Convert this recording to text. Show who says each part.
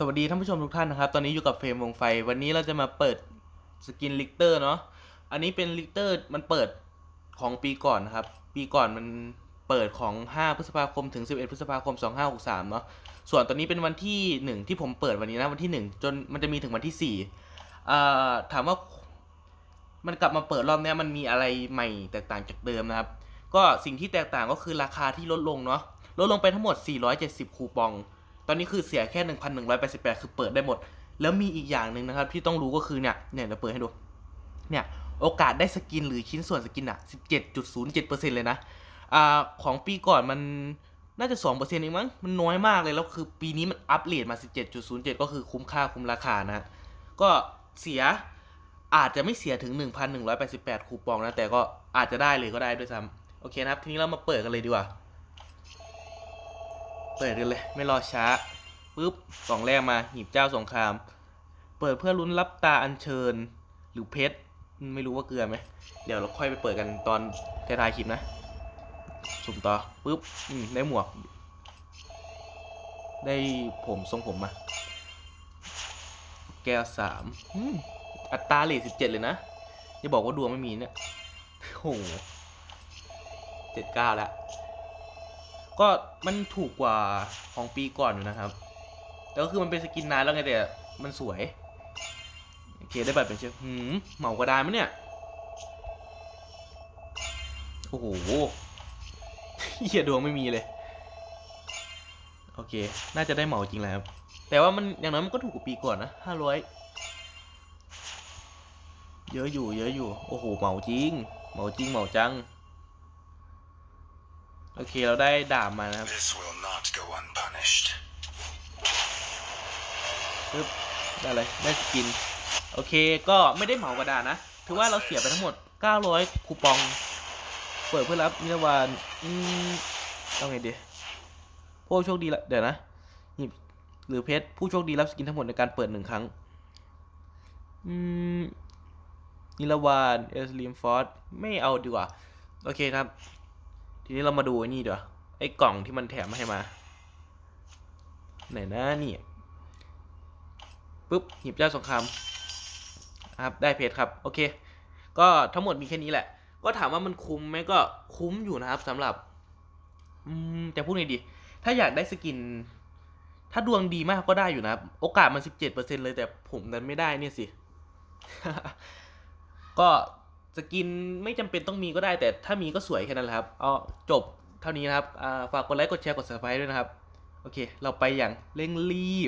Speaker 1: สวัสดีท่านผู้ชมทุกท่านนะครับ ตอนนี้อยู่กับเฟรมวงไฟ วันนี้เราจะมาเปิดสกินลิกเตอร์เนาะ อันนี้เป็นลิกเตอร์มันเปิดของปีก่อนนะครับ ปีก่อนมันเปิดของ 5 พฤษภาคมถึง 11 พฤษภาคม 2563 เนาะ ส่วนตอนนี้เป็นวันที่ 1 ที่ผมเปิดวันนี้นะวันที่ 1 จนมันจะมีถึงวันที่4อ่าถามว่ามันกลับมาเปิดรอบนี้มันมีอะไรใหม่แตกต่างจากเดิมนะครับ ก็สิ่งที่แตกต่างก็คือราคาที่ลดลงเนาะ ลดลงไปทั้งหมด 470 คูปอง ตอนนี้คือเสียแค่ 1,188 คือเปิดได้หมด แล้วมีอีกอย่างหนึ่งนะครับ ที่ต้องรู้ก็คือเนี่ยเนี่ยเราเปิดให้ดูเนี่ยโอกาสได้สกินหรือชิ้นส่วนสกินอะ17.07%เลยนะอ่าของปีก่อนมันน่าจะ 2%เองมั้ง มันน้อยมากเลย แล้วคือปีนี้มันอัปเกรดมา 17.07 ก็คือคุ้มค่าคุ้มราคานะฮะก็เสียอาจจะไม่เสียถึง 1,188 คูปองนะ แต่ก็อาจจะได้เลยก็ได้ด้วยซ้ำโอเคนะครับ ทีนี้เรามาเปิดกันเลยดีกว่า เปิดกันเลย ไม่รอช้าปุ๊บกล่องแรกมาหีบเจ้าสงคราม เปิดเพื่อลุ้นรับตาอัญเชิญหรือเพชรไม่รู้ว่าเกลือไหมเดี๋ยวเราค่อยไปเปิดกันตอนท้ายๆคลิปนะสุ่มต่อปุ๊บได้หมวก ได้ผมทรงผมมาแก้วสามอัตราเลทสิบเจ็ดเลยนะอย่าบอกว่าดวงไม่มีเนี่ยโอ้โหเจ็ดเก้าแล้ว ก็มันถูกกว่าของปีก่อนอยู่นะครับ แต่ก็คือมันเป็นสกินนานแล้วไงแต่มันสวย โอเคได้บัตรเป็นเชฟหืมเหมากระดานมั้ยเนี่ย โอ้โหเหี้ยดวงไม่มีเลย โอเค น่าจะได้เหมาจริงแหละครับ แต่ว่ามันอย่างน้อยมันก็ถูกกว่าปีก่อนนะห้าร้อยเยอะอยู่ เยอะอยู่ โอ้โหเหมาจริง เหมาจริงเหมาจัง โอเค เราได้ดาบมานะครับ
Speaker 2: This will not go unpunished.
Speaker 1: ปึ๊บได้เลยได้สกิน โอเค ก็ไม่ได้เหมากระดาษนะ ถือว่าเราเสียไปทั้งหมด 900 คูปอง เปิดเพื่อรับนิรวานอืมเอาไงดีผู้โชคดีละเดี๋ยวนะหยิบหรือเพชรผู้โชคดีรับสกินทั้งหมดในการเปิดหนึ่งครั้ง อืมนิรวานเอสลิมฟอร์ดไม่เอาดีกว่า โอเคครับ ทีนี้เรามาดูไอ้นี่เดี๋ยวไอ้กล่องที่มันแถมมาให้มา ไหนนะนี่ปุ๊บหีบเจ้าสงครามครับได้เพจครับ โอเค ก็ทั้งหมดมีแค่นี้แหละ ก็ถามว่ามันคุ้มไหมก็คุ้มอยู่นะครับสำหรับ อืมจะพูดไงดี ถ้าอยากได้สกิน ถ้าดวงดีมากก็ได้อยู่นะครับ โอกาสมันสิบเจ็ดเปอร์เซ็นเลยแต่ผมดันไม่ได้เนี่ยสิ ก็ สกินไม่จำเป็นต้องมีก็ได้ แต่ถ้ามีก็สวยแค่นั้นแหละครับเอาจบเท่านี้นะครับอ่าฝากกดไลค์กดแชร์กด subscribe ด้วยนะครับ โอเค เราไปอย่างเร่งรีบ